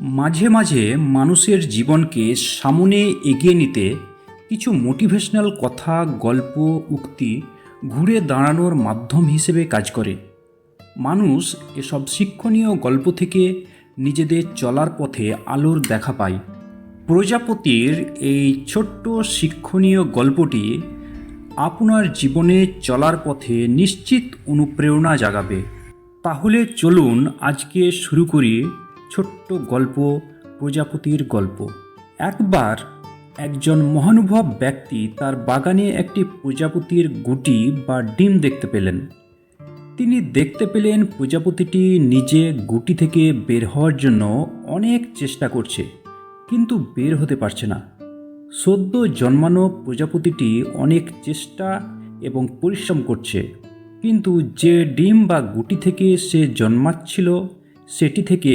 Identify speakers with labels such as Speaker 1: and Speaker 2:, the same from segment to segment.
Speaker 1: মাঝে মাঝে মানুষের জীবনকে সামনে এগিয়ে নিতে কিছু মোটিভেশনাল কথা, গল্প, উক্তি ঘুরে দাঁড়ানোর মাধ্যম হিসেবে কাজ করে। মানুষ এসব শিক্ষণীয় গল্প থেকে নিজেদের চলার পথে আলোর দেখা পায়। প্রজাপতির এই ছোট্ট শিক্ষণীয় গল্পটি আপনার জীবনে চলার পথে নিশ্চিত অনুপ্রেরণা জাগাবে। তাহলে চলুন আজকে শুরু করি ছোট্ট গল্প, প্রজাপতির গল্প। একবার একজন মহানুভব ব্যক্তি তার বাগানে একটি প্রজাপতির গুটি বা ডিম দেখতে পেলেন। তিনি দেখতে পেলেন প্রজাপতিটি নিজে গুটি থেকে বের হওয়ার জন্য অনেক চেষ্টা করছে, কিন্তু বের হতে পারছে না। সদ্য জন্মানো প্রজাপতিটি অনেক চেষ্টা এবং পরিশ্রম করছে, কিন্তু যে ডিম বা গুটি থেকে সে জন্মাচ্ছিল, সেটি থেকে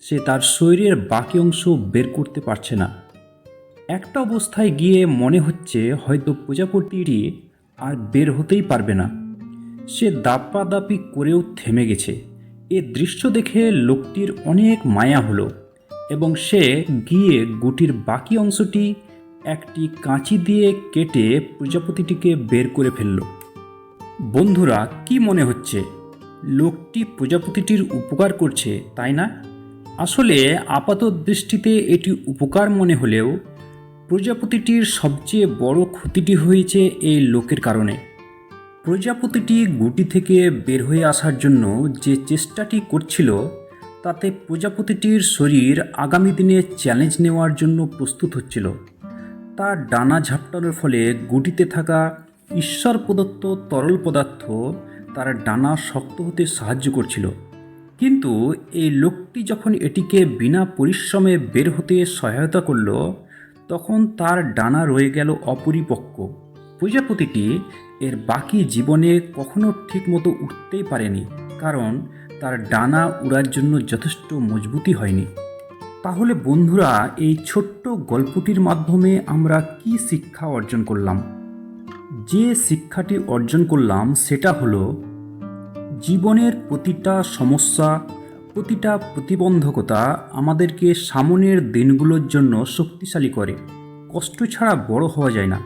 Speaker 1: সে তার শরীরের বাকি অংশ বের করতে পারছে না। একটা অবস্থায় গিয়ে মনে হচ্ছে হয়তো প্রজাপতিটি আর বের হতেই পারবে না। সে দাপাদাপি করেও থেমে গেছে। এ দৃশ্য দেখে লোকটির অনেক মায়া হলো এবং সে গিয়ে গুটির বাকি অংশটি একটি কাঁচি দিয়ে কেটে প্রজাপতিটিকে বের করে ফেলল। বন্ধুরা, কি মনে হচ্ছে? লোকটি প্রজাপতিটির উপকার করছে, তাই না? আসলে আপাত দৃষ্টিতে এটি উপকার মনে হলেও প্রজাপতিটির সবচেয়ে বড় ক্ষতিটি হয়েছে এই লোকের কারণে। প্রজাপতিটি গুটি থেকে বের হয়ে আসার জন্য যে চেষ্টাটি করছিল, তাতে প্রজাপতিটির শরীর আগামী দিনে চ্যালেঞ্জ নেওয়ার জন্য প্রস্তুত হচ্ছিল। তার ডানা ঝাপটানোর ফলে গুটিতে থাকা ঈশ্বর প্রদত্ত তরল পদার্থ তার ডানা শক্ত হতে সাহায্য করছিল। কিন্তু এই লোকটি যখন এটিকে বিনা পরিশ্রমে বের হতে সহায়তা করল, তখন তার ডানা রয়ে গেল অপরিপক্ক। প্রজাপতিটি এর বাকি জীবনে কখনো ঠিকমতো উঠতেই পারেনি, কারণ তার ডানা উড়ার জন্য যথেষ্ট মজবুতি হয়নি। তাহলে বন্ধুরা, এই ছোট্ট গল্পটির মাধ্যমে আমরা কি শিক্ষা অর্জন করলাম? যে শিক্ষাটি অর্জন করলাম, সেটা হলো জীবনের প্রতিটা সমস্যা, প্রতিটা প্রতিবন্ধকতা আমাদেরকে সামনের দিনগুলোর জন্য শক্তিশালী করে। কষ্ট ছাড়া বড় হওয়া যায় না।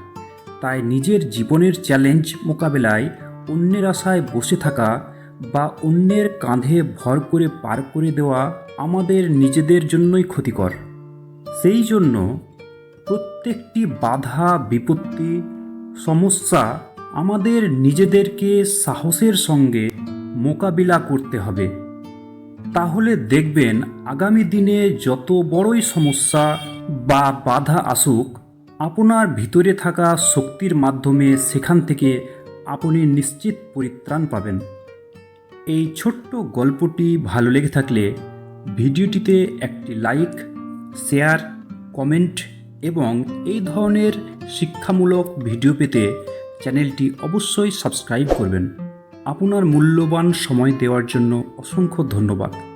Speaker 1: তাই নিজের জীবনের চ্যালেঞ্জ মোকাবেলায় অন্যের আশায় বসে থাকা বা অন্যের কাঁধে ভর করে পার করে দেওয়া আমাদের নিজেদের জন্যই ক্ষতিকর। সেই জন্য প্রত্যেকটি বাধা, বিপত্তি, সমস্যা আমাদের নিজেদেরকে সাহসের সঙ্গে মোকাবিলা করতে হবে। তাহলে দেখবেন আগামী দিনে যত বড়ই সমস্যা বা বাধা আসুক, আপনার ভিতরে থাকা শক্তির মাধ্যমে সেখান থেকে আপনি নিশ্চিত পরিত্রাণ পাবেন। এই ছোট্ট গল্পটি ভালো লেগে থাকলে ভিডিওটিতে একটি লাইক, শেয়ার, কমেন্ট এবং এই ধরনের শিক্ষামূলক ভিডিও পেতে চ্যানেলটি অবশ্যই সাবস্ক্রাইব করবেন। আপনার মূল্যবান সময় দেওয়ার জন্য অসংখ্য ধন্যবাদ।